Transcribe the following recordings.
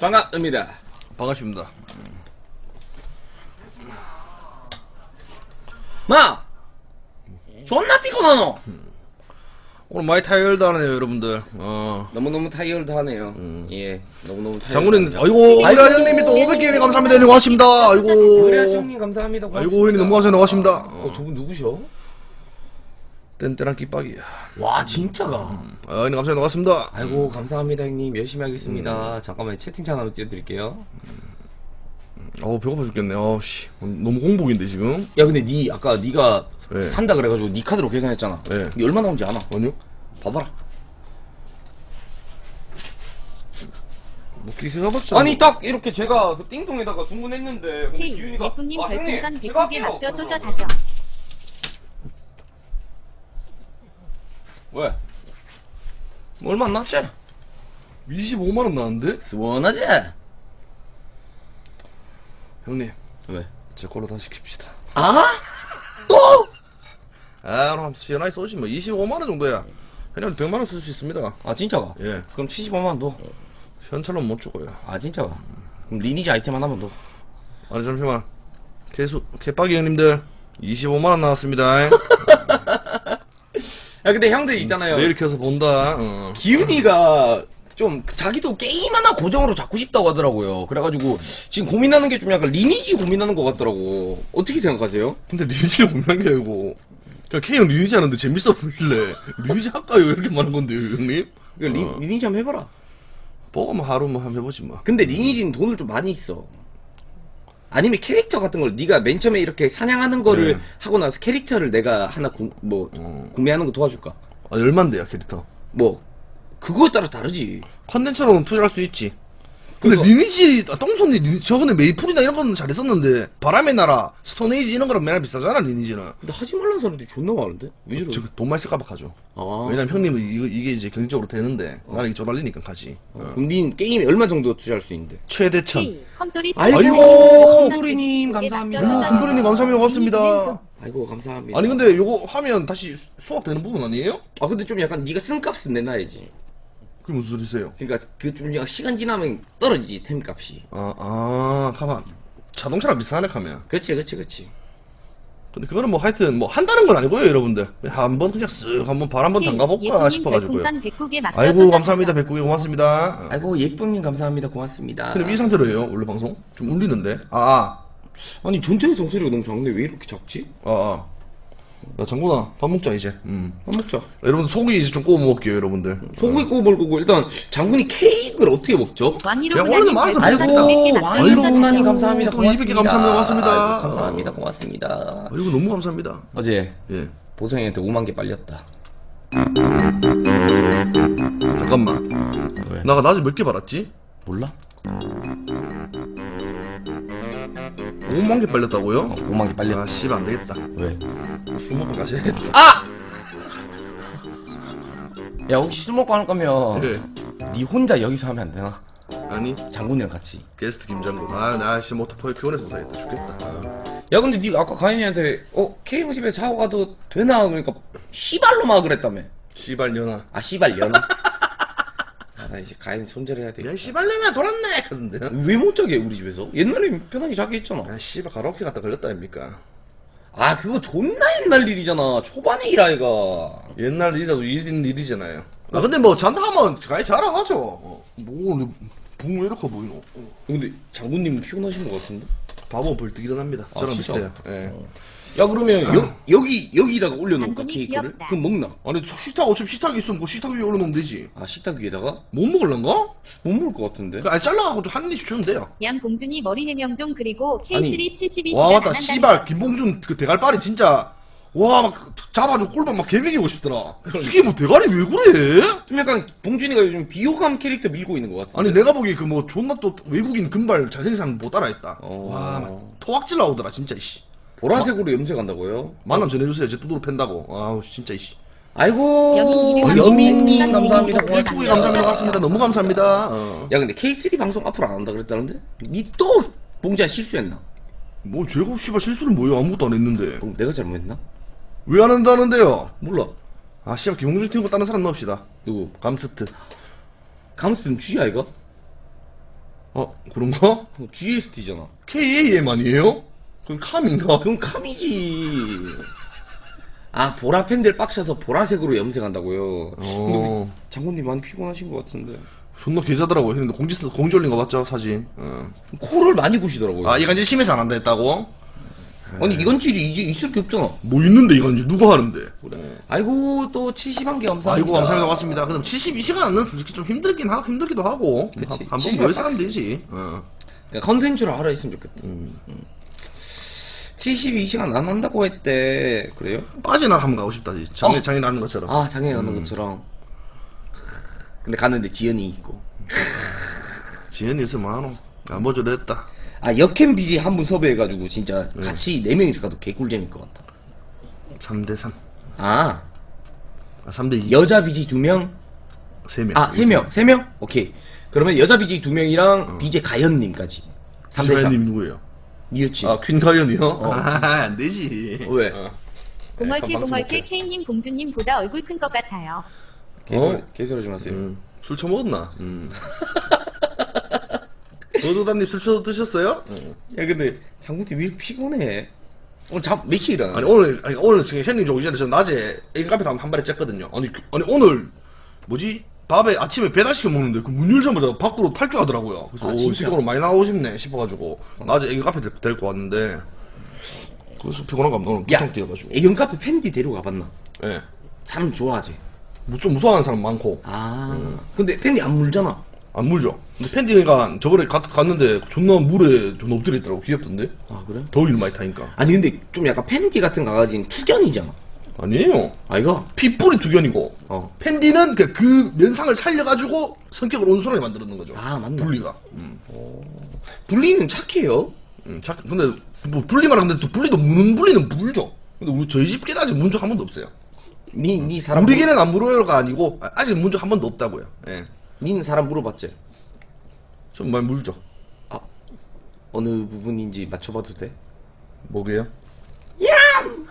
반갑습니다. 반갑습니다. 마! 존나 피곤하노? 오늘 많이 타이어드하네요, 여러분들. 어. 너무너무 타이어드하네요. 예, 너무너무 타이어드. 장군님, 아이고, 우리 형님이 또 500개님 감사합니다. 고맙습니다. 아이고. 그래, 형님 감사합니다. 아이고, 형님 너무 감사합니다. 고맙습니다. 어, 저분 누구셔? 땐때랑 끼빡이야. 와, 진짜가. 아, 형님 감사합니다. 고맙습니다. 아이고, 감사합니다, 형님. 열심히 하겠습니다. 잠깐만요. 채팅창 한번 띄워드릴게요. 어우, 배고파 죽겠네. 어우, 씨. 너무 공복인데, 지금. 야, 근데 니, 아까 니가 네. 산다 그래가지고 니 카드로 계산했잖아. 네. 니 얼마 나온지 아나? 아니요? 봐봐라. 뭐. 아니, 딱 이렇게 제가 그 띵동에다가 주문했는데. 근데. 예쁨님 아, 형님, 별풍선 제가 100개 할게요. 막저 또저. 다져 왜? 뭐 얼마 안 나왔지? 25만원 나왔는데? 스원하지? 형님, 왜? 제 걸로 다 시킵시다. 아? 또? 아, 그럼 시원하게 쏘지 뭐. 25만원 정도야. 그냥 100만원 쓸 수 있습니다. 아 진짜가? 예. 그럼 75만 더. 현찰로 못 주고요. 아 진짜가? 그럼 리니지 아이템 하나만 더. 아니 잠시만 개수 개빡이 형님들 25만원 나왔습니다 야 근데 형들 있잖아요. 내일 켜서 본다 어. 기훈이가 좀 자기도 게임 하나 고정으로 잡고 싶다고 하더라고요. 그래가지고 지금 고민하는 게 좀 약간 리니지 고민하는 것 같더라고. 어떻게 생각하세요? 근데 리니지가 분명한 게 아니고 그냥 K형 리니지 하는데 재밌어 보이길래 리니지 할까요 이렇게 말한 건데 요 형님 그러니까 리, 어. 리니지 한번 해봐라. 보고 뭐 하루 뭐 한번 해보지 뭐 근데 리니지는 돈을 좀 많이 있어. 아니면 캐릭터 같은 걸 네가 맨 처음에 이렇게 사냥하는 거를 네. 하고 나서 캐릭터를 내가 하나 구, 뭐 어. 구매하는 거 도와줄까? 아 얼만데요 캐릭터 뭐 그거에 따라 다르지. 컨텐츠로는 투자할 수 있지 근데 그거- 리니지 아, 똥손이 리니지 저번에 메이플이나 이런 거는 잘했었는데 바람의 나라 스톤에이지 이런 거랑 맨날 비싸잖아 리니지는 근데 하지 말라는 사람들이 존나 많은데? 왜 저러? 저 돈 많이 쓸까봐 가죠 아. 왜냐면 형님은 이거, 이게 이제 경제적으로 되는데 나는 이게 쪼달리니까 가지 어. 그럼 닌 게임에 얼마 정도 투자할 수 있는데? 최대 천 컴돌이 아이고, 컴돌이님 100개 감사합니다. 또저 금도리님 감사합니다. 고맙습니다. 아이고 감사합니다. 아니 근데 요거 하면 다시 수확되는 부분 아니에요? 아 근데 좀 약간 네가 쓴 값은 내놔야지. 그게 무슨 소리세요? 그러니까 그 좀 시간 지나면 떨어지지 템 값이. 아, 아, 가만. 자동차랑 비슷하네, 하면. 그렇지 그렇지 그렇지. 근데 그거는 뭐 하여튼 뭐 한다는 건 아니고요, 여러분들. 한번 그냥 쓱 한번 발 한번 담가 볼까 싶어 가지고요. 별풍선 109개 막저 아이고, 감사합니다. 백구이 고맙습니다. 어. 아이고 예쁨님 감사합니다 고맙습니다. 근데 이 상태로 해요, 원래 방송? 좀 울리는데? 아, 아니 전체적 소리가 너무 작네 왜 이렇게 작지? 아, 아. 야, 장군아, 밥 먹자, 이제. 음. 밥 먹자. 여러분들 소고기 이제 좀 구워 먹을게요, 여러분들. 소고기 구워 먹을 거고 일단 장군이 케이크를 어떻게 먹죠? 왕이로 야, 군하님 원래는 말해서 별풍선 먹었다. 100개 막저 아이고 다져 감사합니다 또 고맙습니다. 200개 감사합니다. 고맙습니다. 아이고, 감사합니다 고맙습니다. 아, 이거 너무 감사합니다. 어제 예. 보성이한테 5만 개 빨렸다. 잠깐만. 왜? 나가 낮에 몇 개 받았지? 몰라? 5만 개 빨렸다고요? 어, 5만 개 빨렸다. 아, 씨발 안 되겠다. 왜? 술 먹고까지 해야겠다. 아! 야 혹시 술 먹고 할 거면 네. 니 혼자 여기서 하면 안 되나? 아니, 장군이랑 같이. 게스트 김장군. 아, 나 진짜 모터포에 피곤해서 못하겠다. 죽겠다. 아. 야 근데 니 아까 가인이한테 어 K형 집에 자고 가도 되나 그러니까 씨발로 막 그랬다며. 씨발 년아. 아 씨발 연아. 아, 나 이제 가인 손절해야 돼. 야, 씨발 년아 돌았네! 하던데. 왜 못 자게 우리 집에서? 옛날에 편하게 자게 했잖아. 아, 씨발 가라오케 갔다 걸렸다, 아닙니까? 아 그거 존나 옛날 일이잖아. 초반에 일 아이가. 옛날 일이라도 일인 일이잖아요. 아, 근데 뭐 잔다 하면 가히 자랑하죠. 어. 뭐, 붕왜 이렇게 보이노? 어. 근데 장군님은 피곤하신 것 같은데? 바보 벌떡 일어납니다. 아, 저랑 진짜? 비슷해요. 예. 야 그러면 여, 여기 여기다가 올려놓을까 케이크를? 귀엽다. 그럼 먹나? 아니, 식탁, 어차피 식탁이 있으면 그 식탁 위에 올려놓으면 되지. 아 식탁 위에다가? 못 먹을란가? 못 먹을 것 같은데? 그, 아니, 잘라가지고 좀 한입 주면 돼요. 양봉준이 머리 해명 좀 그리고 아니, K3 72시간 와안 맞다 씨발 김봉준 그 대갈빨이 진짜 와 막 잡아주고 꼴박 막 개먹이고 싶더라 이게 뭐 대가리 왜 그래? 좀 약간 봉준이가 요즘 비호감 캐릭터 밀고 있는 것 같은데? 아니 내가 보기에 그 뭐 존나 또 외국인 금발 사람 못 따라했다 어. 와막 토악질 나오더라 진짜 이씨 보라색으로 염색한다고요? 만남 전해주세요 제 두드러 팬다고 아우 진짜 이씨 아이고 여민이 이름 여민님 감사합니다 고맙습니다 후기 감사합니다 고맙습니다 너무 감사합니다 어. 야 근데 K3 방송 앞으로 안 한다 그랬다는데? 니 또 봉지야 실수했나? 뭐 제가 씨발 실수는 뭐예요 아무것도 안 했는데 그럼 내가 잘못했나? 왜 안 한다는데요? 몰라. 아, 씨발, 김홍준 팀고 다른 사람 넣읍시다. 누구? 감스트. 감스는 G 아이가? 어, 그런가? GST잖아. KAM 아니에요? 그건 캄인가? 그건 감이지. 아, 보라 팬들 빡쳐서 보라색으로 염색한다고요. 어, 장군님 많이 피곤하신 것 같은데. 존나 계좌더라고 했는데 공지, 공지 올린 거 봤죠, 사진? 어. 코를 많이 고시더라고요. 아, 이간질 심해서 안 한다 했다고? 아니, 이건질이 이제 있을 게 없잖아. 뭐 있는데, 이간질 누가 하는데? 아이고, 또 70한 개 감사합니다. 아이고, 감사합니다. 고맙습니다. 그럼 72시간은 솔직히 좀 힘들긴 하고, 힘들기도 하고. 그치. 한번 70 모여서 하면 빡세. 되지. 어. 그러니까 컨텐츠로 하라 했으면 좋겠다. 음. 72시간 안 한다고 했대. 그래요? 빠지나 한번 가고 싶다. 장애, 어. 장애 나는 것처럼. 아, 장애 가는 것처럼. 근데 갔는데 지연이 있고. 지연이 있으면 하노. 아, 뭐저 됐다. 아, 역캠 BJ 한분 섭외해가지고 진짜 같이 네 명이서 가도 개꿀잼일 것 같다. 3대3. 아, 아, 3대2. 여자 BJ 두 명? 3명. 아, 세 명. 세 명? 오케이. 그러면 여자 BJ 두 명이랑 BJ 가연님까지. 3대3. 가연님 누구예요? 니 여친. 아, 퀸 가연이요? 아, 안 되지. 왜? 어. 방송 공얼캐 못해. K님 공주님보다 얼굴 큰 것 같아요. 개소리, 어? 개소리 좀 하세요. 음, 술 처먹었나? 음. 노도단님 술 처 드셨어요? 야, 근데 장군님 왜 이렇게 피곤해? 오늘 잠, 몇 시에 일어나? 아니 오늘 아니 오늘 지금 현님 좀 오기 전에 저 낮에 애기 카페 한 발에 쬐거든요. 아니 그- 아니 오늘 뭐지 밥에 아침에 배달 시켜 먹는데 그 문 열자마자 밖으로 탈주하더라고요. 그래서 아, 오, 진짜? 시간으로 많이 나오고 싶네 싶어가지고 낮에 애기 카페 데- 데리고 왔는데 그래서 피곤한 감 오늘 야, 부탁 뛰어가지고. 애견 카페 팬디 데리고 가봤나? 예. 사람 좋아하지? 뭐 좀 무서워하는 사람 많고 아, 근데 팬디 안 물잖아. 안 물죠. 근데 팬디가 저번에 가, 갔는데 존나 물에 존나 엎드려 있더라고 귀엽던데. 아, 그래? 더위를 많이 타니까. 아니, 근데 좀 약간 팬디 같은 강아지는 투견이잖아. 아니에요. 아, 이거? 핏불이 두 견이고 어. 팬디는 그, 그 면상을 살려가지고 성격을 온순하게 만들었는 거죠. 아, 맞나? 분리가. 음. 분리는 착해요. 음, 자, 근데 뭐 분리만 하는데 또 분리도 무는 분리는 물죠. 근데 우리 저희 집 개는 아직 문적 한 번도 없어요. 니, 니 사람. 우리 물- 개는 안 물어요가 아니고 아- 아직 문적 한 번도 없다고요. 예. 니는 사람 물어봤지? 좀 많이 물죠. 아, 어느 부분인지 맞춰봐도 돼? 뭐게요? 얌!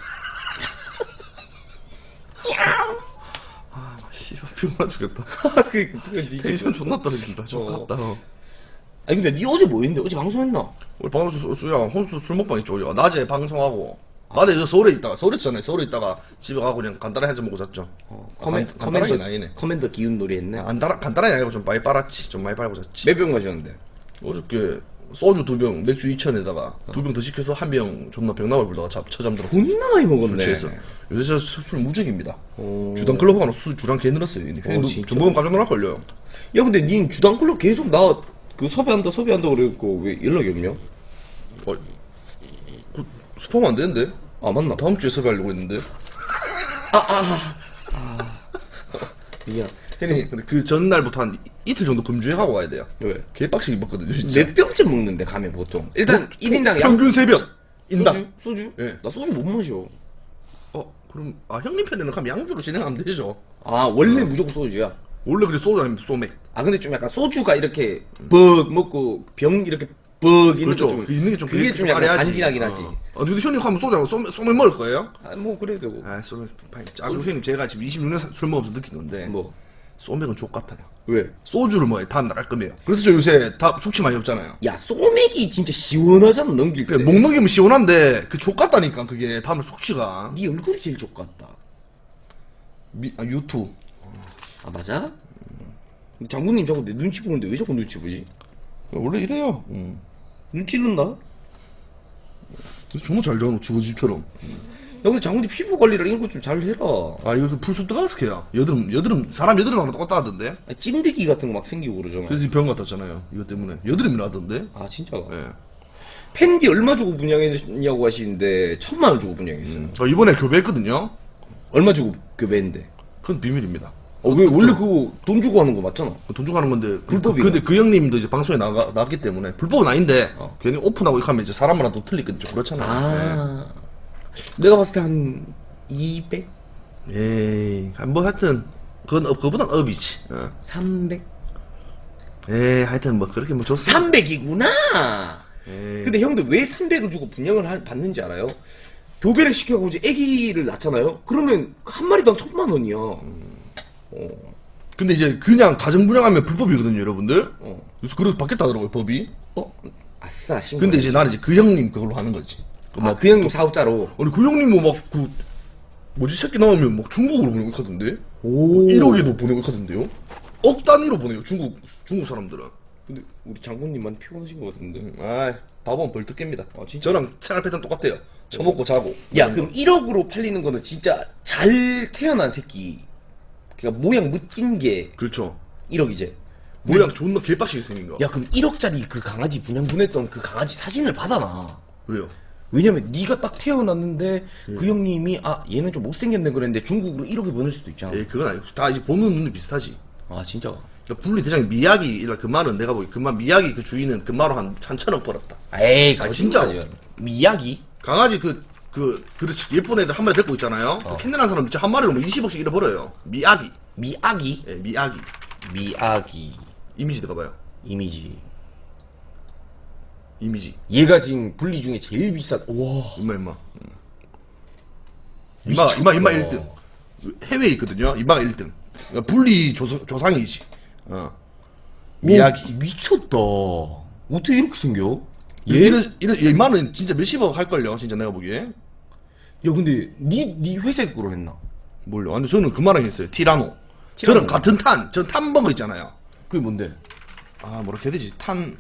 아, 씨발 피곤해 죽겠다. 그, 그, 그, 텐션 존나 떨어진다. 어. 좋겠다. 어. 아니, 근데 니 어제 뭐 했는데? 어제 방송했나? 우리 방송 수, 야 혼수 술 먹방 있죠 우리가 낮에 방송하고 낮에 저 서울에 있다가 서울에 있잖아요 서울에 있다가 집에 가고 그냥 간단하게 한잔 먹고 잤죠 어, 간- 커맨, 간단하게 커맨더, 나이네 커맨더 기운 놀이 했네. 간단하, 간단하게 아니고 좀 많이 빨았지 좀 많이 빨고 잤지 몇 병 마셨는데? 어저께 소주 두 병 맥주 2천에다가 두 병 더 시켜서 한 병 존나 병나발 불다가 잡, 처잠 들었어 존나 많이 먹었네. 취해서 요새 저 술, 술 무적입니다 오. 주당 클럽 가면 술 주랑 개 늘었어요 형님 어, 진짜? 좀 먹으면 깜짝 놀랄 걸요 야, 근데 닌 주당 클럽 계속 나, 그 섭외한다, 섭외한다 그래갖고 왜 연락이 없냐? 어, 그, 스포하면 안 되는데 아, 맞나? 다음 주에 섭외하려고 했는데 미안. 형님 근데 그 전날부터 한 이틀 정도 금주행하고 가야 돼요 왜? 개빡시게 먹거든요 진짜 몇 병째 먹는데, 가면 보통? 일단, 1인당 양. 평균 3병 인당 소주? 소주? 예. 나 소주 못 마셔. 어 그럼 아 형님 편에는 그럼 양주로 진행하면 되죠 아, 원래 무조건 소주야. 원래 그래 소주 아니면 소맥 아, 근데 좀 약간 소주가 이렇게 벅 먹고 병 이렇게 벅 있는 그렇죠 거 좀. 그 있는 게좀 그게 좀 약간 간지나긴 하지. 아 근데 형님 하면 소주 하고 소맥, 소맥 먹을 거예요? 아, 뭐, 그래도. 아 소맥 파인 아 그리고 형님 제가 지금 26년 사- 술 먹으면서 느낀 건데 뭐. 소맥은 족 같아요 왜? 소주를 먹어야 다음 날 깔끔해요 그래서 저 요새 다 숙취 많이 없잖아요 야, 소맥이 진짜 시원하잖아, 넘길 때. 그목 넘기면 시원한데 그 족 같다니까 그게 다음날 숙취가 네 얼굴이 제일 족같다. 미, 아, 유튜 아, 맞아? 장군님 자꾸 내 눈치 보는데 왜 자꾸 눈치 보지? 원래 이래요 음. 눈치 른다? 정말 잘 되어 주거집처럼 야, 근데 장군님 피부 관리를 이런 거 좀 잘 해라. 아 이거 그 풀숲 뜨가스케야 여드름 여드름 사람 여드름 하나 똑같다 하던데 아, 찐득이 같은 거 막 생기고 그러잖아. 그래서 병 같았잖아요 이것 때문에 여드름이 나던데 아, 진짜? 예. 팬디 얼마 주고 분양했냐고 하시는데 천만 원 주고 분양했어요. 저 이번에 교배했거든요 얼마 주고 교배했는데? 그건 비밀입니다 어, 왜 원래 그거 돈 주고 하는 거 맞잖아. 그돈 주고 하는 건데 불법이네. 그, 근데 그 형님도 이제 방송에 나가, 나갔기 때문에 불법은 아닌데 어. 괜히 오픈하고 이렇게 하면 이제 사람마다 또 틀리거든요 좀 그렇잖아요 아. 내가 봤을 때 한 200? 예. 에이 뭐 하여튼 그건 업, 그보단 업이지 어. 300? 에이 하여튼 뭐 그렇게 뭐 좋습니다 300이구나! 에이. 근데 형들 왜 300을 주고 분양을 할- 받는지 알아요? 교배를 시켜가지고 애기를 낳잖아요? 그러면 한 마리당 천만 원이야. 근데 이제 그냥 가정분양하면 불법이거든요, 여러분들. 어. 그래서 그렇게 바뀌었다더라고요, 법이. 어? 아싸, 신고. 근데 이제 나는 이제 그 형님 그걸로 하는 거지. 아, 그 형님 사업자로. 아니, 그 형님 뭐 막, 그, 뭐지, 새끼 나오면 막 중국으로 보내고 있거든데? 오. 1억에도 보내고 있거든요? 억 단위로 보내요, 중국, 중국 사람들은. 근데 우리 장군님 많이 피곤하신 것 같은데. 아이, 밥은 벌떡 깹니다. 아, 진짜? 저랑 생활 패턴 똑같아요. 처먹고 자고. 야, 그럼 1억으로 팔리는 거는 진짜 잘 태어난 새끼. 그니까 모양 멋진 게 그렇죠. 1억이제. 모양 존나 개빡시게 생긴 거. 야, 그럼 1억짜리 그 강아지 분양 보냈던 그 강아지 사진을 받아놔. 왜요? 왜냐면 네가 딱 태어났는데 그 형님이 아 얘는 좀 못생겼네 그랬는데 중국으로 1억에 보낼 수도 있잖아. 에이, 그건 아니고. 다 이제 보는 눈이 비슷하지. 아 진짜. 그러니까 분리 대장 미야기, 일단 금마는 내가 보기 금마 미야기 그 주인은 금마로 한, 한 천억 벌었다. 에이 아, 진짜로. 거짓말이야. 미야기? 강아지 그, 그, 그렇지. 예쁜 애들 한 마리 데리고 있잖아요. 어. 캔들한 사람 진짜 한 마리로 뭐 20억씩 잃어버려요. 미야기. 미아기? 예, 미야기. 미아기 이미지 들어가봐요. 이미지. 이미지. 얘가 지금 분리 중에 제일 비싼. 와. 임마, 임마. 음. 임마, 임마, 임마 1등. 해외에 있거든요. 임마가 1등. 그러니까 분리 조상, 조상이지. 어. 미야기. 오, 미쳤다. 어떻게 이렇게 생겨? 얘, 이런, 임마는 진짜 몇십억 할걸요. 진짜 내가 보기에. 야 근데 니니 회색 으로 했나? 뭘요? 아니, 저는 그만랑 했어요. 티라노. 티라노. 저는 같은 탄. 전 탄 번거 있잖아요. 그게 뭔데? 아, 뭐라 해야 되지? 탄.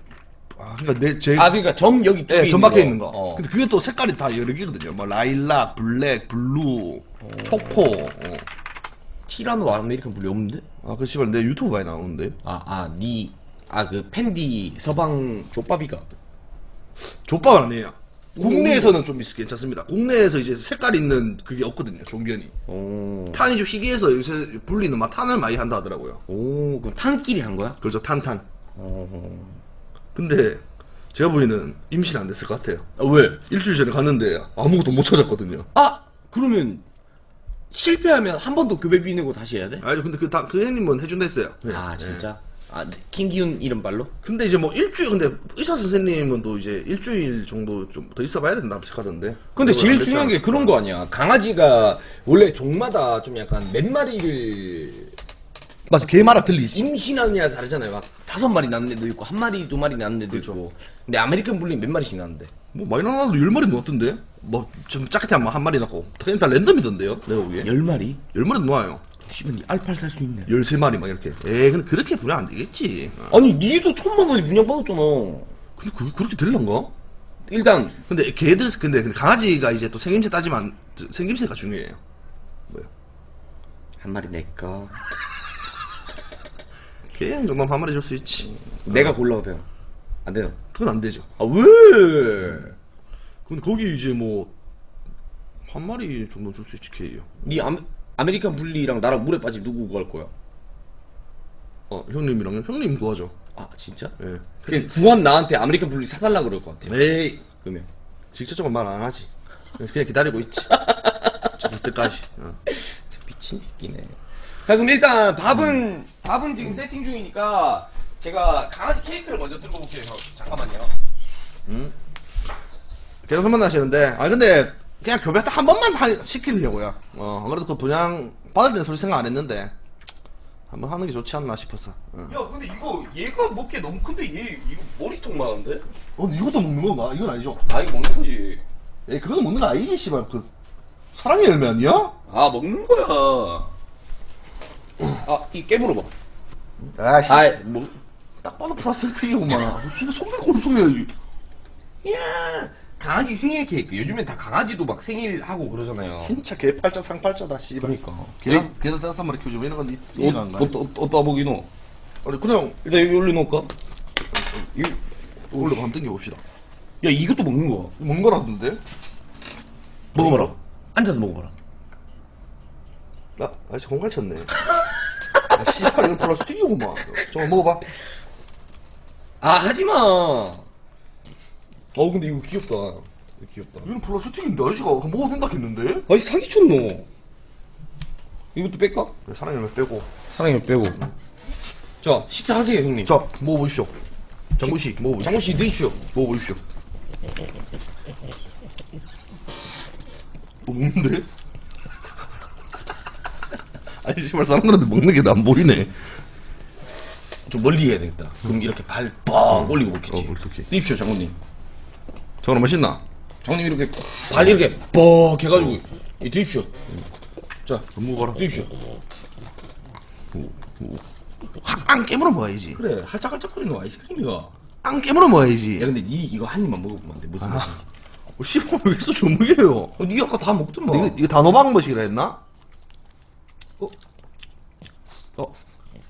아, 그니까 내, 제. 아 그러니까 점 여기 두 예, 개전 밖에 있는 거. 어. 근데 그게 또 색깔이 다 여러 개거든요. 뭐 라일락, 블랙, 블루, 초코. 어. 티라노 아메리칸 분리 없는데? 아, 그 씨발 내 유튜브 많이 나오는데. 아, 아, 니, 아, 그, 팬디 서방 족밥이가. 족밥은 아니에요. 국내에서는 좀 있, 괜찮습니다. 국내에서 이제 색깔 있는 그게 없거든요. 종견이. 오, 탄이 좀 희귀해서 요새 분리는 막 탄을 많이 한다 하더라고요. 오, 그럼 탄끼리 한 거야? 그렇죠. 탄탄. 어, 근데 제가 보기에는 임신 안 됐을 것 같아요. 아, 왜? 일주일 전에 갔는데 아무것도 못 찾았거든요. 아, 그러면, 실패하면 한 번 더 교배 비 내고 다시 해야 돼? 아니 근데 그, 다, 그 형님은 해준다 했어요. 네. 아, 진짜? 아, 김기훈 이름 발로? 근데 이제 뭐 일주일 근데 의사 선생님은 또 이제 일주일 정도 좀 더 있어봐야 된다 생각하던데. 근데 제일 중요한 게? 그런 거 아니야. 강아지가 원래 종마다 좀 약간 몇 마리를 맞아 개마라 들리지. 임신하느냐 다르잖아요. 막 다섯 마리 낳는 애도 있고, 한 마리, 두 마리 낳는 애도 있고. 근데 아메리칸 블리 몇 마리씩 낳는데? 뭐 많이 나와도 열 마리 놓았던데. 뭐좀 작게 하면 한 마리 낳고. 그냥 다 랜덤이던데요. 내가 보기에. 열 마리? 열 마리 놓아요. 씨발, 니 알팔 살 수 있네. 열세 마리 막 이렇게. 에이 근데 그렇게 분양 안 되겠지. 어. 아니 니도 천만 원이 분양 받았잖아 근데 그게 그렇게 될란가? 일단 근데 걔들 근데 근데 강아지가 이제 또 생김새 따지면 안- 생김새가 중요해요. 한 마리 내꺼 개 정도면 한 마리 줄수 있지. 내가 골라도 되나? 안 되나? 그건 안 되죠. 아 왜? 근데 거기 이제 뭐한 마리 정도 줄 수 있지 개요. 니 아메, 아메리칸 블리랑 나랑 물에 빠지면 누구 구할 거야? 어 형님이랑 형님 구하죠. 아 진짜? 예. 그냥 구한 나한테 아메리칸 블리 사달라 그럴 것 같아 에이 그러면 직접적으로 말 안 하지. 그래서 그냥 기다리고 있지. 죽을 때까지. 어. 참 미친 새끼네 자 그럼 일단 밥은 밥은 지금 세팅 중이니까 제가 강아지 케이크를 먼저 들고 올게요 형. 잠깐만요 계속 소문 나시는데, 아 근데 그냥 교배 딱 한 번만 하, 시키려고요. 어, 안 그래도 그 분양 받을 때는 솔직히 생각 안 했는데 한번 하는 게 좋지 않나 싶어서. 어, 야 근데 이거 얘가 먹기에 너무 큰데 얘 이거 머리통 많은데? 어 근데 이것도 먹는 건가? 이건 아니죠. 아 이거 먹는 거지 에 그건 먹는 거 아니지, 씨발. 그 사랑의 열매 아니야? 아 먹는 거야 아 이 깨물어봐 아씨. 아이 뭐 딱 봐도 플라스틱이구만. 수가 성격 고루 속여야지. 야 강아지 생일 케이크 요즘엔 다 강아지도 막 생일하고 그러잖아요 진짜 개팔자 상팔자다, 씨발. 그러니까 걔다 걔다 다섯 마리 키우지 왜 이런 건 이해가 안 가. 어디다 어디다 먹이노? 아니 그냥 일단 여기 올려놓을까? 이, 원래 한번 땡겨 봅시다. 야 이것도 먹는 거야 먹는 거라던데? 먹어봐라 앉아서 먹어봐라 나 아저씨 공갈 쳤네. 아, 씨발 이거 플라스틱이구만. 저거 먹어봐. 아 하지마 어 근데 이거 귀엽다 이거 귀엽다 이건 플라스틱인데 아저씨가 먹어도 된다 했는데? 아니 사기쳤노 이것도 뺄까? 네, 사랑의 열매 빼고. 사랑이 빼고 자 식사하세요 형님 자 먹어보십시오. 장구씨 먹어보십시오. 장훈씨 드십시오 먹어보십시오. 또 먹는데? 아니 씨발 사람들한테 먹는 게 난 보이네 좀 멀리 해야 되겠다. 그럼 이렇게 발 뻥 올리고 먹겠지. 어, 그렇게. 드십시오, 장군님. 저거는 맛있나? 장군님 이렇게 발 이렇게 뻑 해가지고 이 드십시오. 자, 너무 봐라 드십시오. 안 깨물어 먹어야지 그래, 할짝할짝거리는 아이스크림이가. 야, 안 깨물어 먹어야지 근데 니 이거 한 입만 먹어보면 안 돼. 무슨 맛이야? 어, 씨발 왜 조물이에요 어, 니 아까 다 먹더만. 이거, 이거 단호박 머시기라 했나? 어? 어?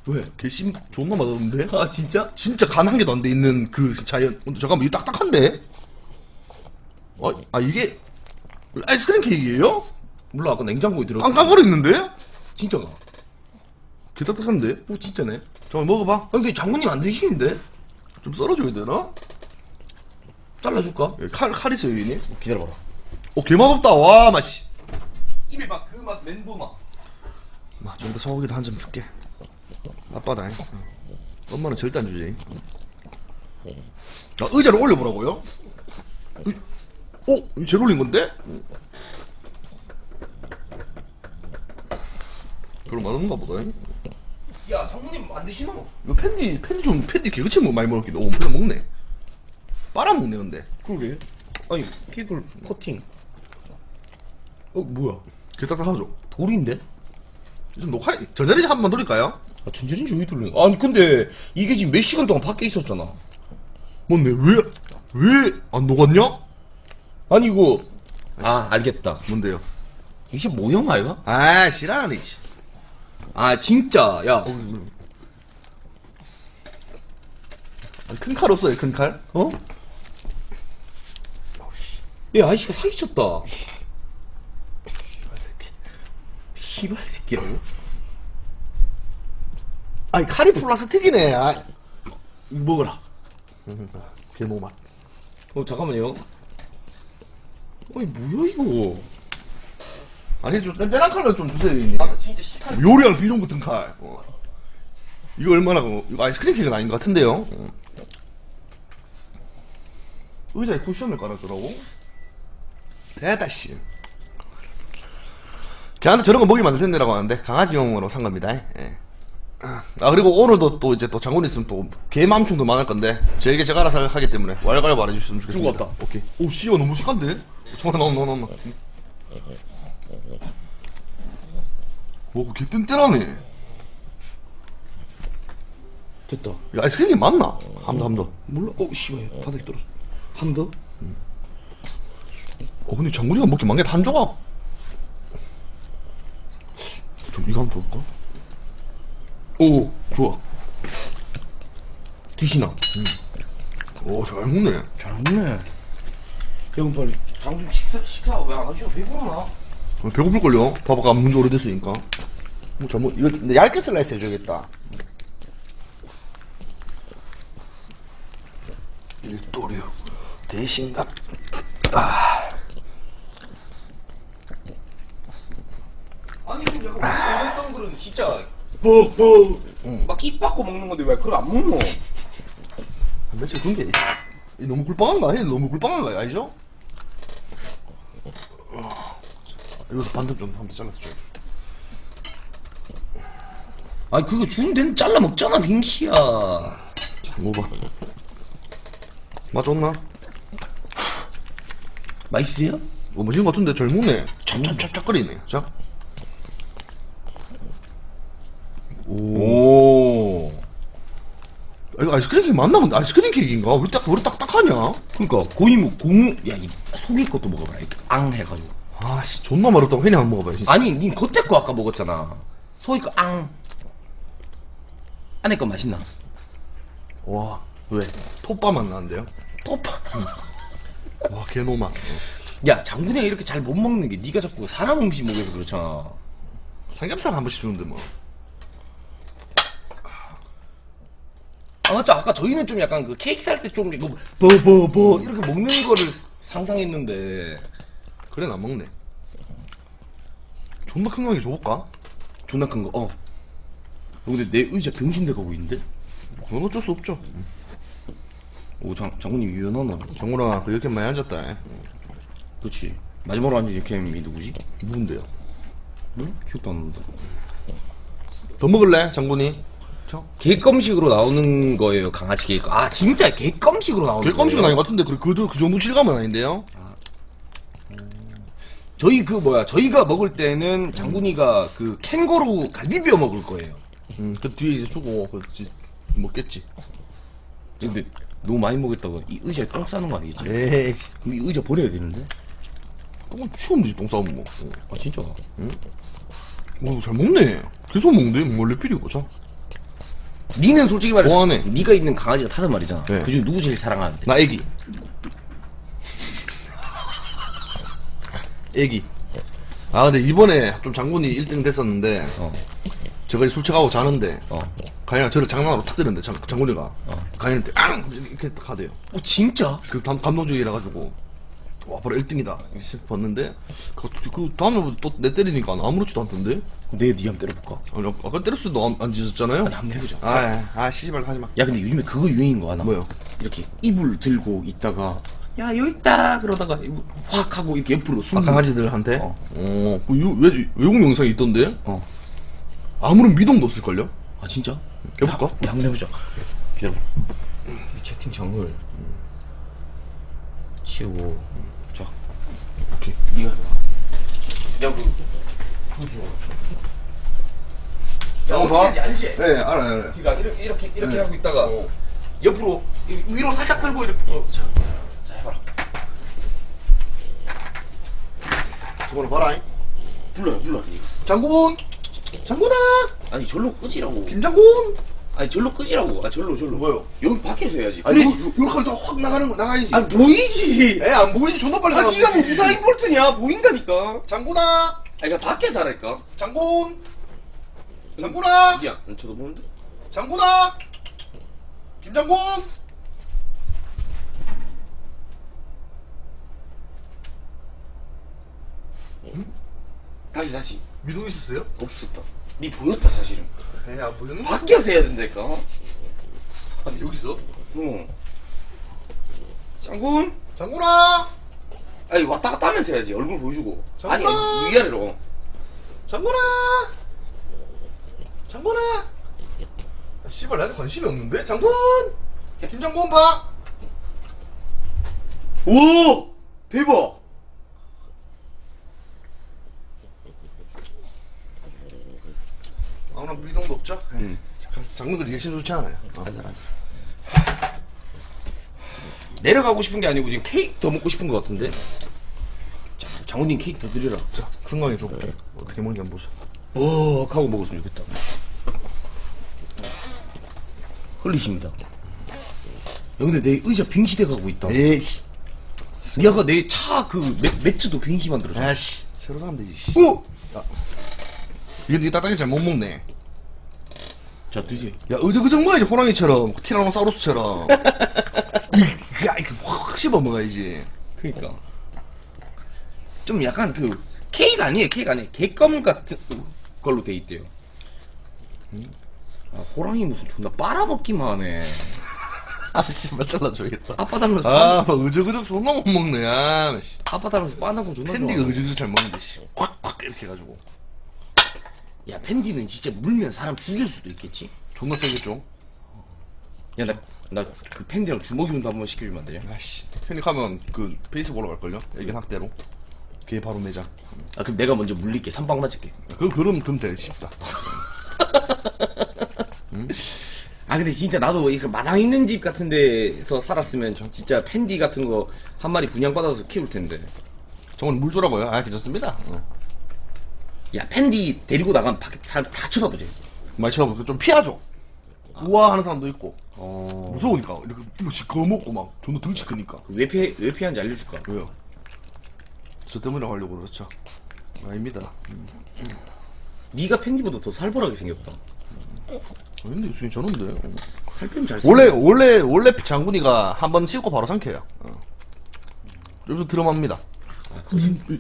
왜? 개심 존나 맛없는데? 아, 진짜? 진짜 간 한 개도 안 돼 있는 그 자연 어, 잠깐만 이거 딱딱한데? 어, 아 이게 아이스크림 케이크예요? 몰라, 아까 냉장고에 들어. 깡깡거려 있는데? 진짜가. 개 딱딱한데? 오, 진짜네. 잠깐 먹어봐 아, 근데 장군님 안 드시는데? 좀 썰어줘야 되나? 잘라줄까? 여기 칼, 칼 있어요 여기니? 기다려봐라. 어 개맛없다 와 맛이 입에 막 그 맛, 멘보 맛. 좀더 소고기도 한 점 줄게 아빠다 엄마는 절대 안 주지 아, 의자를 올려보라고요? 의... 어? 제일 올린 건데? 별로 많은가 보다 야, 장군님 안 드시노? 이거 팬디 팬디 좀 팬디 개그치 뭐 많이 먹었기도 오 그냥 먹네 빨아먹네 근데 그러게. 아니, 피클 커팅. 어, 뭐야? 개 딱딱 하죠 돌인데? 좀 녹화 전자레인지 한번 돌릴까요? 아, 전자레인지 왜 돌리는 아니, 근데 이게 지금 몇 시간 동안 밖에 있었잖아. 뭔데 왜 왜 안 녹았냐? 아니, 이거. 아, 알겠다. 뭔데요? 이게 모형 아이가? 아 싫어하네 씨. 아, 진짜. 야, 큰칼 없어요 큰 칼? 어? 야, 아저씨가 사기쳤다. 씨발 새끼라고? 아니 칼이 플라스틱이네 아. 먹어라. 개노맛 어, 잠깐만요. 아니, 뭐야, 이거. 아니 좀 땡땡한 칼을 좀 주세요 형님 아, 진짜 씨발. 요리할 비룡 같은 칼 어. 이거 얼마나 그- 이거 아이스크림 케이크는 아닌 것 같은데요 어. 의자에 쿠션을 깔아주라고? 됐다 씨 걔한테 저런 거 먹이면 안 된다고 하는데 강아지용으로 산 겁니다 예. 아 그리고 오늘도 또 이제 또 장군 있으면 또 개맘충도 많을 건데 제게 제가 알아서 하기 때문에 왈가왈부 안 해주셨으면 좋겠습니다 왔다? 오케이 오 씨가 너무 시간데? 정말 나온다 나온다 오, 개 뗀뗀하네. 됐다. 야, 아이스크림이 맞나? 한 더, 한 더. 몰라. 어, 씨발. 바닥에 떨어져. 한 더? 어, 근데 장군이가 먹기 많게 한 조각. 좀 이거 한번 줘볼까? 오, 좋아. 드시나? 오, 잘 먹네. 잘 먹네. 형 빨리 장님 식사 식사 왜 안 하시오? 배부르나? 어, 배고플걸요? 봐봐가 안 문지 오래됐으니까. 뭐 잘못, 이거 근데 얇게 슬라이스 해줘야겠다. 일도류, 대신갑. 아니 그럼 내가 먹었던 거는 진짜 뭐뭐막입 받고 먹는 건데 왜 그걸 안 먹노? 며칠 근게 너무 굴빵한가? 해 너무 굴빵한가? 아니죠? 이것도 반점 좀 한번 잘라서 줘야 아니 그거 주는 데는 잘라 먹잖아 빙시야. 먹어봐. 맛 좋나? 맛있어요? 어, 맛있는 것 같은데 잘 먹네. 찹찹찹찹거리네. 자. 오. 아, 이거 아이스크림 케이크 맞나 근데 아이스크림 케이크인가? 왜 딱, 왜 딱딱하냐? 그러니까 고이무 공, 야 이 속에 것도 먹어봐라. 이렇게 앙 해가지고. 아씨, 존나 맛없다고 괜히 한번 먹어봐야지. 아니 니 겉에 거 아까 먹었잖아. 속에 거 앙. 안에 거 맛있나? 와, 왜? 톱밥 맛 나는데요? 또파. 와, 개노맛. 야 장군이가 이렇게 잘 못 먹는 게 네가 자꾸 사람 음식 먹여서 그렇잖아. 삼겹살 한 번씩 주는데 뭐. 아 맞죠? 아까 저희는 좀 약간 그 케이크 살 때 좀 이거 버버버 이렇게 먹는 거를 상상했는데 그래, 안 먹네. 존나 큰 거게 줘볼까? 존나 큰 거. 어. 어, 근데 내 의자 병신돼 가고 있는데? 그건 어쩔 수 없죠. 오 장, 장군님 유연하나? 정우라, 그 이렇게 많이 앉았다. 그렇지. 마지막으로 앉은 유캠이 누구지? 누군데요? 응? 기억도 안 난다. 더 먹을래, 장군이? 저? 개껌식으로 나오는 거예요, 강아지 개껌. 아, 진짜 개껌식으로 나오는 거예요. 개껌식은 아닌 것 같은데, 그, 그, 그 정도 질감은 아닌데요? 저희 그 뭐야, 저희가 먹을 때는 장군이가 그 캥거루 갈비뼈 먹을 거예요. 음, 그 뒤에 이제 주고, 그, 지- 먹겠지. 근데 너무 많이 먹었다가 이 의자에 똥 싸는 거 아니겠지? 에이씨. 그럼 이 의자 버려야 되는데? 똥 치우면 되지, 똥 싸우면 뭐. 어. 아, 진짜? 오, 잘 먹네. 계속 먹는데? 원래 필요고, 저. 니는 솔직히 말해서 좋아하네. 니가 있는 강아지가 타단 말이잖아. 네. 그중에 누구 제일 사랑하는데? 나 애기. 애기. 아, 근데 이번에 좀 장군이 1등 됐었는데, 어. 제가 술 취하고 자는데, 어. 가인이가 저를 장난으로 탁 때렸는데, 장, 장군이가. 가인한테, 앙! 이렇게 딱 하대요. 어, 진짜? 그 감, 감동적이라 가지고, 와, 바로 1등이다. 봤는데, 그, 그 다음에 또 내 때리니까 아무렇지도 않던데? 내니 한번 때려볼까? 아니, 아까 때렸을 때도 안, 안 짖었잖아요? 아니, 한번 해보자. 아, 아, 씨발, 하지 마. 야, 근데 요즘에 그거 유행인 거 하나? 뭐요? 이렇게 이불 들고 있다가, 야, 여기 있다! 그러다가 확 하고 이렇게 옆으로 아, 숨는 강아지들한테? 어. 어, 그 유, 외, 외국 영상이 있던데? 어. 아무런 미동도 없을걸요? 아, 진짜? 해볼까? 야, 한번 해보자. 기다려봐. 이 채팅 창을 치우고, 자, 오케이. 니가 해봐. 야, 그, 보여줘. 야, 어, 봐. 알지? 네, 알아요, 알아요. 그러니까 이렇게 이렇게 이렇게 네. 하고 있다가 옆으로 이- 위로 살짝 들고 이렇게 어, 자, 자 해봐라 저거는 봐라. 불러라 불러라. 장군! 장군아! 아니 절로 끄지라고 김장군! 아니 절로 끄지라고 아 절로 절로 뭐요? 여기 밖에서 해야지 아니, 그래야지. 요- 요렇게 하다 확 나가는 거, 나가야지. 아 보이지 에, 안 보이지? 존나 빨리 아 나가면 니가 뭐 되지. 우사인 볼트냐 보인다니까 장군아! 아 그러니까 밖에서 하라니까 장군! 장군아! 야 안 쳐다보는데 장군아! 김장군! 다시 다시 미동 있었어요? 없었다 니 보였다 사실은 보였는 거? 밖에서 해야 된다니까 아니, 여기서? 응 장군 장군아! 아니 왔다 갔다 하면서 해야지 얼굴 보여주고 아니 장군! 아니, 위아래로 장군아! 장군아! 아, 씨발, 나한테 관심이 없는데? 장군! 김장군 봐! 오 대박 아무나 미동도 없죠? 응. 장군 그 리액션 좋지 않아요. 어. 내려가고 싶은 게 아니고 지금 케이크 더 먹고 싶은 것 같은데 자 장훈님 케이크 더 드리라 자, 건강에 좋게. 어떻게 먹는지 한번 보자. 오 하고 먹었으면 좋겠다 흘리십니다 야 근데 내 의자 빙시돼 가고 있다 에이씨. 니아가 내 차 그 매트도 빙시 만들어줘 아씨. 새로 사면 되지. 씨. 오! 이거 되게 따뜻하게 잘못 먹네. 자 드세요 야, 의적의적 먹어야지, 호랑이처럼. 티라노사우루스처럼. 야, 이렇게 확 씹어 먹어야지. 그니까 좀 약간 그 케이크 아니에요 케이크 아니에요 개껌 같은 걸로 돼 있대요 아, 호랑이 무슨 존나 빨아먹기만 하네 아, 씨발, 잘라줘야겠다. 아빠 닮아서 아, 막 의적의적 존나 못 먹네. 아, 씨. 아빠 닮아서 빠나고 존나 팬디가 좋아 의적의적 잘 먹는데, 씨. 콱콱 이렇게 해가지고. 야 팬디는 진짜 물면 사람 죽일 수도 있겠지 존나 세겠죠? 야 나 나 그 팬디랑 주먹이 운동 한번 시켜주면 안 되냐 아씨. 팬이 가면 그 페이스 보러 갈걸요? 애견 학대로. 걔 바로 매장. 아 그럼 내가 먼저 물릴게 선빵 맞을게 그, 그럼, 그럼 돼, 쉽다. 아 근데 진짜 나도 이렇게 마당 있는 집 같은 데서 살았으면 저 진짜 팬디 같은 거 한 마리 분양받아서 키울 텐데 정말 물 주라고요? 아, 괜찮습니다. 어. 야 팬디 데리고 나가면 밖에 사람 다 쳐다보지 많이 쳐다보고 좀 피하죠. 우와 하는 사람도 있고. 어... 무서우니까. 이렇게 이거씩 거먹고 막 존나 등치 크니까. 왜 피해 왜 피하는지 알려줄까 왜요? 저 때문에 하려고 그렇죠. 아닙니다. 네가 팬디보다 더 살벌하게 생겼다 아, 근데 요즘에 저런데. 살 빼면 잘 원래, 원래, 원래 장군이가 한번 씹고 바로 삼켜요. 어. 좀 드럼합니다.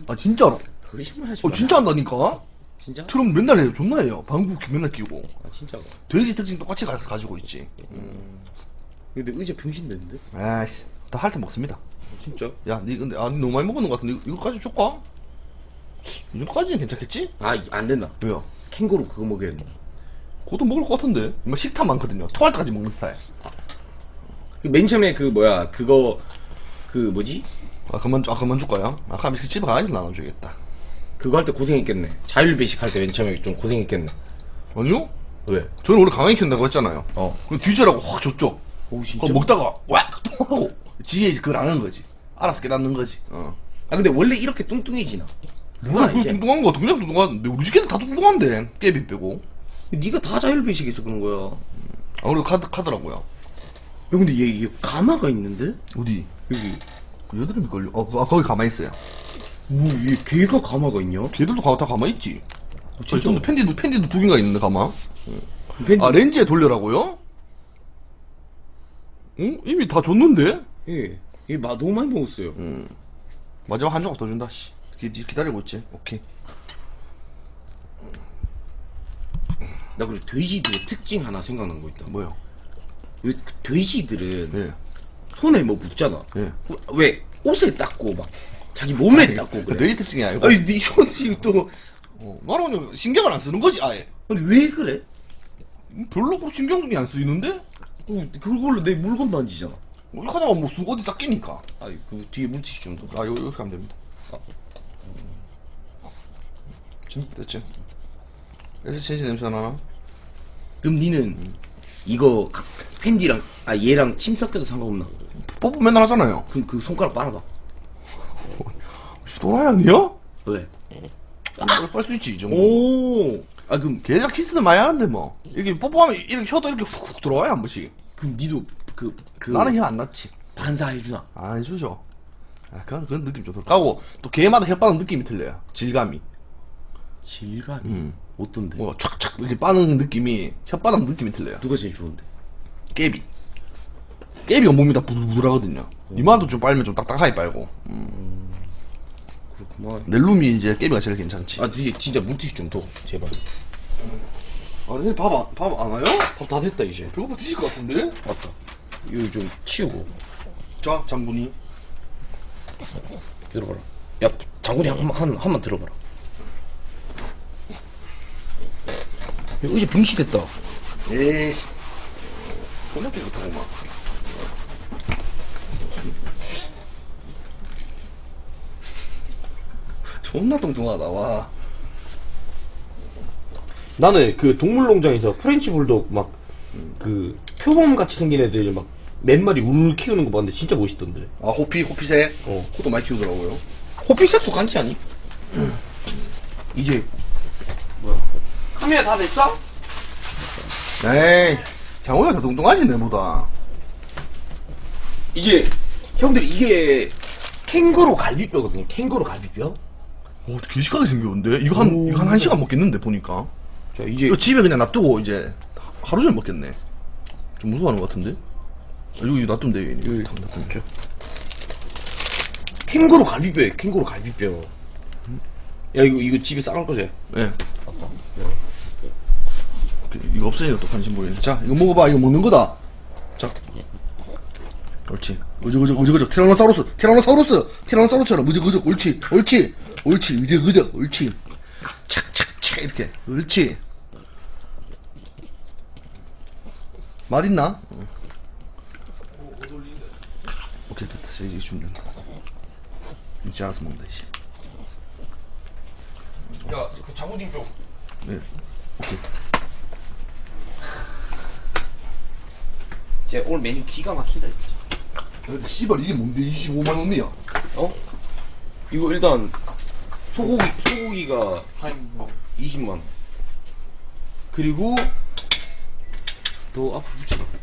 아, 진짜로? 거짓말 하지 어, 마 진짜 한다니까? 진짜? 트럼 맨날 해요. 존나 해요. 방구 맨날 끼고. 아 진짜 돼지 특징 똑같이 가, 가지고 있지. 근데 의자 병신 됐는데? 아씨, 다 할 때 먹습니다. 진짜? 야, 니 근데 아, 니 너무 많이 먹었는 것 같은데 이거, 이거까지 줄까? 이 정도까지는 괜찮겠지? 아 안 된다. 왜요? 캥거루 그거 먹여야 돼. 그것도 먹을 것 같은데. 뭐 식탐 많거든요. 토할 때까지 먹는 스타일. 그 맨 처음에 그 뭐야 그거 그 뭐지? 아, 그만, 아, 그만 줄까요? 아, 그럼 집에 가야지 나눠줘야겠다. 그거 할 때 고생했겠네. 자율 배식 할 때 맨 처음에 좀 고생했겠네. 아니요? 왜? 저는 원래 강하게 키운다고 했잖아요. 어. 그 뒤져라고 확 줬죠. 오 진짜? 그거 먹다가 왁또 하고 지혜 그걸 아는 거지. 알아서 깨닫는 거지. 어. 아 근데 원래 이렇게 뚱뚱해지나? 뭐야 그 이제? 뚱뚱한 거 그냥 뚱뚱한데 우리 집애들 다 뚱뚱한데 깨비 빼고. 네가 다 자율 배식해서 그런 거야. 야아 그래도 카드 카더라고요. 근데 얘, 얘 가마가 있는데? 어디? 여기 그 여드름이 걸려. 어, 그- 아, 거기 가만히 있어요. 뭐얘 개가 가마가 있냐? 걔들도 가, 다 가만히 있지. 진짜? 진짜 팬디도 팬디도 두 개가 있는데 가만. 밴드- 아 렌즈에 돌려라고요? 응? 이미 다 줬는데? 예. 얘 마 너무 많이 먹었어요. 마지막 한 조각 더 준다. 씨. 기, 기다리고 있지. 오케이. 나 그리고 돼지들의 특징 하나 생각난 거 있다. 뭐요? 왜그 돼지들은 예. 손에 뭐 묻잖아. 예. 왜 옷에 닦고 막 자기 몸에 닦고 그 그래. 특징이 아니고. 아니 네 손이 또 어, 나는 신경을 안 쓰는 거지 아예. 근데 왜 그래? 별로 그 신경이 안 쓰이는데? 어, 그걸로 내 물건 만지잖아. 뭐 이렇게 하다가 뭐쑥 어디 딱 끼니까. 아니 그 뒤에 물티슈 좀 더. 아, 요, 이렇게 하면 됩니다. 됐지? 됐지? 그래서 체인지 냄새 나나? 그럼 니는 이거 가- 팬디랑 아 얘랑 침 섞여도 상관없나? 뽀뽀 맨날 하잖아요. 그럼 그 손가락 빨아봐. 혹시 도라이 아니야? 왜? 빨수 있지, 이 정도. 오. 아 그럼 걔네랑 키스는 많이 하는데 뭐. 이렇게 뽀뽀하면 이렇게 혀도 이렇게 훅훅 들어와요, 한 번씩. 그럼 니도 그 그 나는 혀 안 났지. 반사해 주나? 아, 해주죠. 아, 그건, 그건 느낌 좀. 하고, 또 걔마다 혓바닥 느낌이 틀려요. 질감이. 질감이 음. 어떤데? 뭐, 촥촥 이렇게 빠는 느낌이, 혓바닥 느낌이 틀려요. 누가 제일 좋은데? 깨비. 깨비가 몸이 다 부들부들하거든요. 이마도 좀 빨면 좀 딱딱하게 빨고. 그렇구만. 넬룸이 이제 깨비가 제일 괜찮지. 아 뒤에 진짜 물티슈 좀 더 제발. 아, 근데 밥, 안- 밥안 와요? 밥 다 됐다 이제. 배고파 드실 것 같은데? 맞다. 이거 좀 치우고 자, 장군이. 들어봐라. 야 장군이 한 한 한, 한번 들어봐라. 야, 의자 빙시됐다. 에이씨. 존나 깨끗하구만. 존나 뚱뚱하다, 와. 나는 그 동물농장에서 프렌치 불독 막 그 표범 같이 생긴 애들 막 몇 마리 우르르 키우는 거 봤는데 진짜 멋있던데. 아, 호피, 호피새? 어. 그것도 많이 키우더라고요. 호피색도 간지 아니? 이제 카메라 다 됐어? 에이, 장호가 더 뚱뚱하지, 내보다. 이게 형들 이게 캥거루 갈비뼈거든요. 캥거루 갈비뼈. 오, 개시하게 생겼는데? 이거 한, 이거 한, 한 시간 먹겠는데, 보니까. 자 이제 이거 집에 그냥 놔두고, 이제, 하루 종일 먹겠네. 좀 무서워하는 것 같은데? 아, 여기 놔두면 돼, 여기. 돼. 캥거루 갈비뼈에 캥거루 갈비뼈. 야 이거 이거 집에 싸갈 거지? 예. 이거 없으니까 또 관심 보이네. 자, 이거 먹어봐. 이거 먹는 거다. 자. 옳지. 으적으적, 으적으적. 티라노사우루스, 티라노사우루스, 티라노사우루스처럼 으적으적. 옳지, 옳지, 옳지. 으적으적, 옳지. 착착착 이렇게. 옳지. 맛있나? 응. 오케이, 됐다. 이제 이제 된다. 이제 알아서 먹는다, 이제. 야그 장군님 좀. 네. 제 오늘 메뉴 기가 막힌다 진짜. 씨발 이게 뭔데 25만 원이야? 어? 이거 일단 소고기 소고기가 한 20만 원. 그리고 더 앞으로 붙여봐.